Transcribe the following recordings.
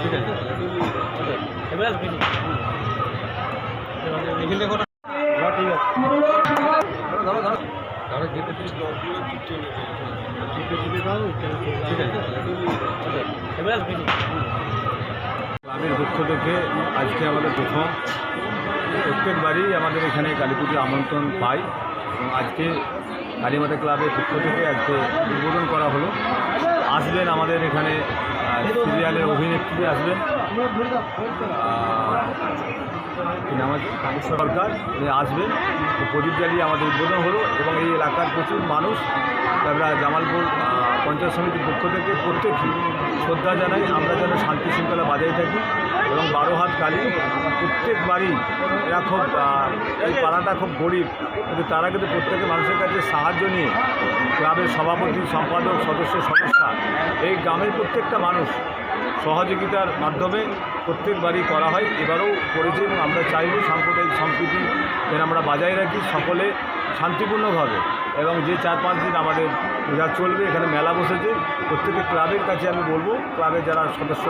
ঠিক আছে? নিখিল দেখো থেকে আজকে আমাদের প্রথম। প্রত্যেকবারই আমাদের এখানে কালী পুজো আমন্ত্রণ পাই। এবং আজকে কালীমাতা ক্লাবের পক্ষ থেকে আজকে উদ্বোধন করা হলো। আসবেন আমাদের এখানে সিরিয়ালের অভিনেত্রী আসবেন। কামেশ্বর সরকার আসবেন। প্রদীপ জ্বালিয়ে আমাদের উদ্বোধন হলো এবং এই এলাকার প্রচুর মানুষ। তারপরে জামালপুর পঞ্চায়েত সমিতির পক্ষ থেকে প্রত্যেকই শ্রদ্ধা জানাই। আমরা যেন শান্তি শৃঙ্খলা বজায় থাকি। এবং বারো হাত কালী। প্রত্যেক বাড়ি এরা খুব এই পাড়াটা খুব গরিব। কিন্তু তারা কিন্তু প্রত্যেকে মানুষের কাছে সাহায্য নিয়ে ক্লাবের সভাপতি, সম্পাদক, সদস্য, সদস্যা, এই গ্রামের প্রত্যেকটা মানুষ সহযোগিতার মাধ্যমে প্রত্যেক বাড়ি করা হয়। এবারেও করেছে এবং আমরা চাইব সাম্প্রদায়িক সম্প্রীতি যেন আমরা বজায় রাখি, সকলে শান্তিপূর্ণভাবে। এবং যে চার পাঁচ দিন আমাদের যা চলবে, এখানে মেলা বসেছে। প্রত্যেকে ক্লাবের কাছে আমি বলব, ক্লাবের যারা সদস্য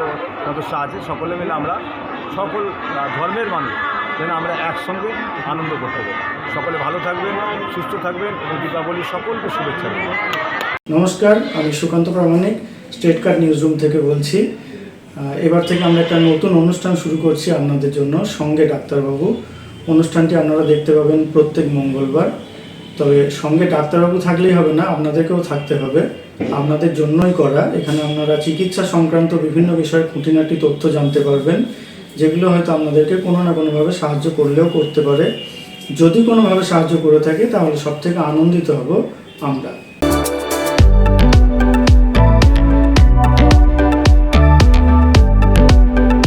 সদস্য আছে, সকলে মিলে আমরা সকল ধর্মের মানুষ যেন আমরা একসঙ্গে আনন্দ করতে পারি। সকলে ভালো থাকবেন, সুস্থ থাকবেন এবং দীপাবলির সকলকে শুভেচ্ছা নমস্কার, আমি Sukanta Pramanik, state card newsroom থেকে বলছি। এবার থেকে আমরা একটা নতুন অনুষ্ঠান শুরু করছি আপনাদের জন্য, সঙ্গে ডাক্তারবাবু। অনুষ্ঠানটি আপনারা দেখতে পাবেন প্রত্যেক মঙ্গলবার। তবে সঙ্গে ডাক্তারবাবু থাকলেই হবে না, আপনাদেরকেও থাকতে হবে। আপনাদের জন্যই করা। এখানে আপনারা চিকিৎসা সংক্রান্ত বিভিন্ন বিষয়ে খুঁটিনাটি তথ্য জানতে পারবেন, যেগুলো হয়তো আপনাদেরকে কোনো না কোনোভাবে সাহায্য করলেও করতে পারে। যদি কোনোভাবে সাহায্য করে থাকে, তাহলে সব থেকে আনন্দিত হব আমরা।